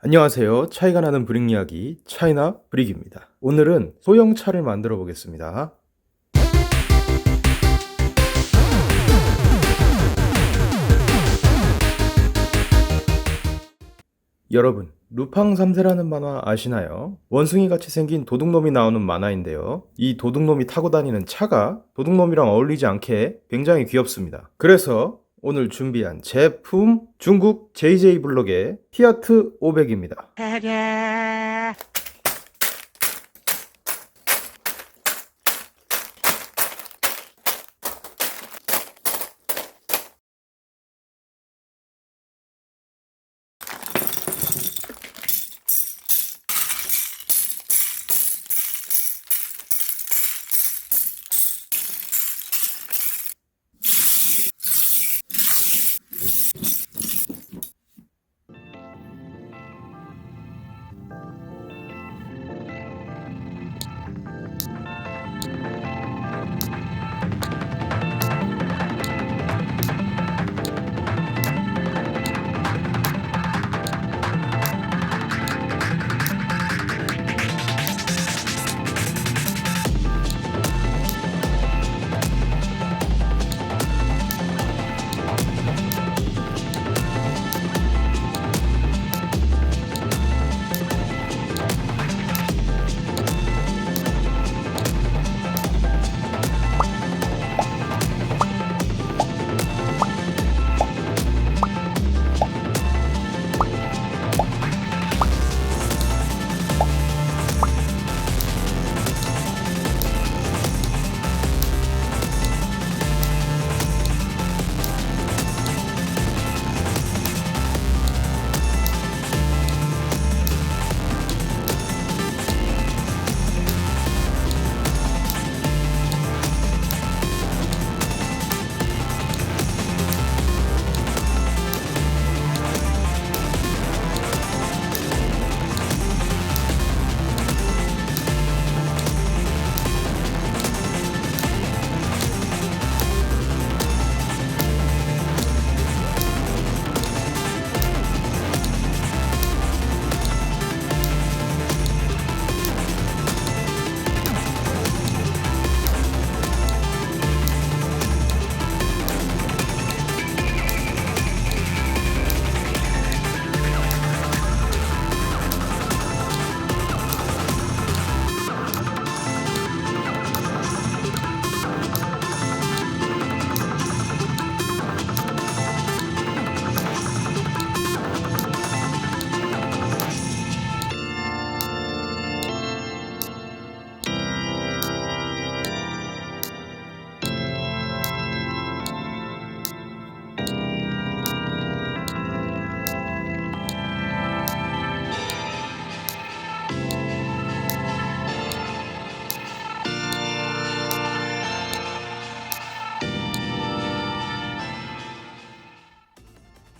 안녕하세요. 차이가 나는 브릭 이야기 차이나 브릭입니다. 오늘은 소형 차를 만들어 보겠습니다. 여러분, 루팡 3세라는 만화 아시나요? 원숭이 같이 생긴 도둑놈이 나오는 만화인데요. 이 도둑놈이 타고 다니는 차가 도둑놈이랑 어울리지 않게 굉장히 귀엽습니다. 그래서 오늘 준비한 제품 중국 JJ 블록의 피아트 500입니다.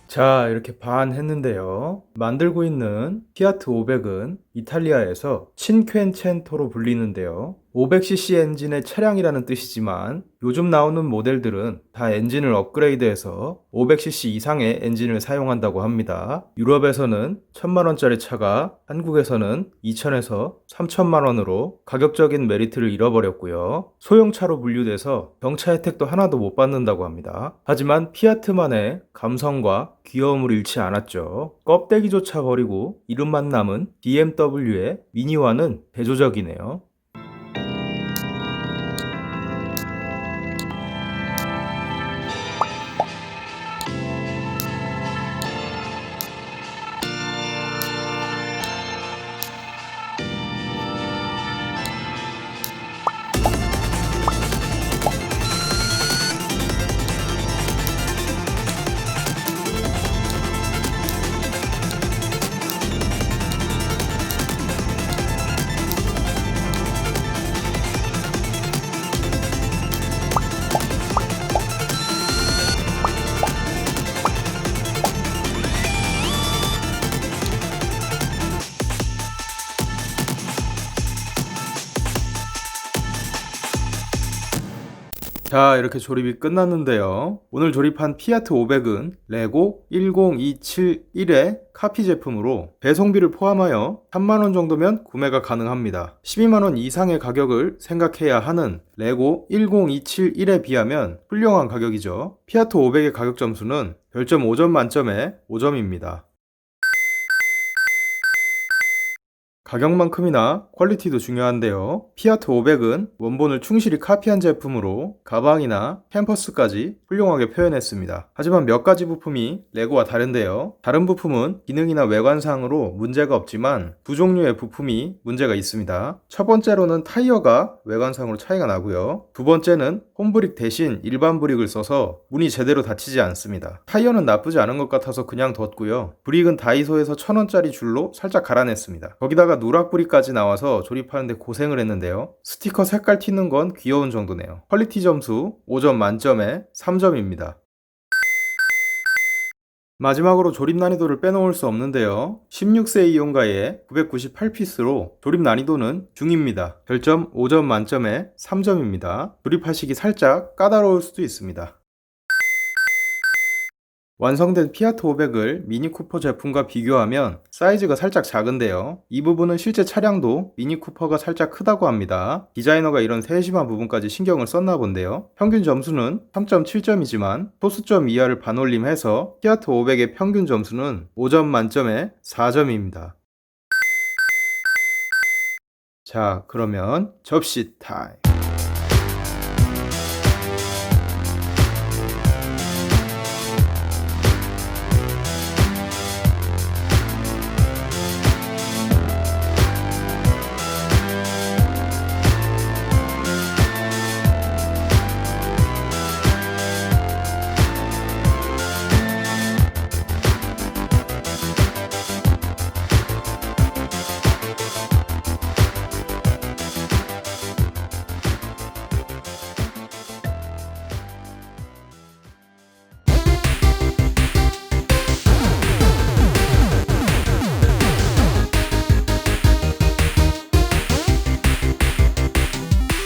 자, 이렇게 반 했는데요. 만들고 있는 피아트 500은 이탈리아에서 친퀸첸토로 불리는데요. 500cc 엔진의 차량이라는 뜻이지만 요즘 나오는 모델들은 다 엔진을 업그레이드해서 500cc 이상의 엔진을 사용한다고 합니다. 유럽에서는 1000만원짜리 차가 한국에서는 2000에서 3000만원으로 가격적인 메리트를 잃어버렸고요. 소형차로 분류돼서 경차 혜택도 하나도 못 받는다고 합니다. 하지만 피아트만의 감성과 귀여움을 잃지 않았죠. 껍데기조차 버리고 이름만 남은 BMW의 미니와는 대조적이네요. 자, 이렇게 조립이 끝났는데요. 오늘 조립한 피아트 500은 레고 10271의 카피 제품으로 배송비를 포함하여 3만원 정도면 구매가 가능합니다. 12만원 이상의 가격을 생각해야 하는 레고 10271에 비하면 훌륭한 가격이죠. 피아트 500의 가격 점수는 별점 5점 만점에 5점입니다. 가격만큼이나 퀄리티도 중요한데요. 피아트 500은 원본을 충실히 카피한 제품으로 가방이나 캠퍼스까지 훌륭하게 표현했습니다. 하지만 몇 가지 부품이 레고와 다른데요. 다른 부품은 기능이나 외관상으로 문제가 없지만 두 종류의 부품이 문제가 있습니다. 첫 번째로는 타이어가 외관상으로 차이가 나고요. 두 번째는 홈브릭 대신 일반 브릭을 써서 문이 제대로 닫히지 않습니다. 타이어는 나쁘지 않은 것 같아서 그냥 뒀고요. 브릭은 다이소에서 1000원짜리 줄로 살짝 갈아냈습니다. 거기다가 누락 브릭까지 나와서 조립하는데 고생을 했는데요. 스티커 색깔 튀는 건 귀여운 정도네요. 퀄리티 점수 5점 만점에 3점입니다. 마지막으로 조립 난이도를 빼놓을 수 없는데요. 16세 이용가의 998피스로 조립 난이도는 중입니다. 별점 5점 만점에 3점입니다. 조립하시기 살짝 까다로울 수도 있습니다. 완성된 피아트 500을 미니 쿠퍼 제품과 비교하면 사이즈가 살짝 작은데요. 이 부분은 실제 차량도 미니 쿠퍼가 살짝 크다고 합니다. 디자이너가 이런 세심한 부분까지 신경을 썼나 본데요. 평균 점수는 3.7점이지만 소수점 이하를 반올림해서 피아트 500의 평균 점수는 5점 만점에 4점입니다. 자, 그러면 접시 타임.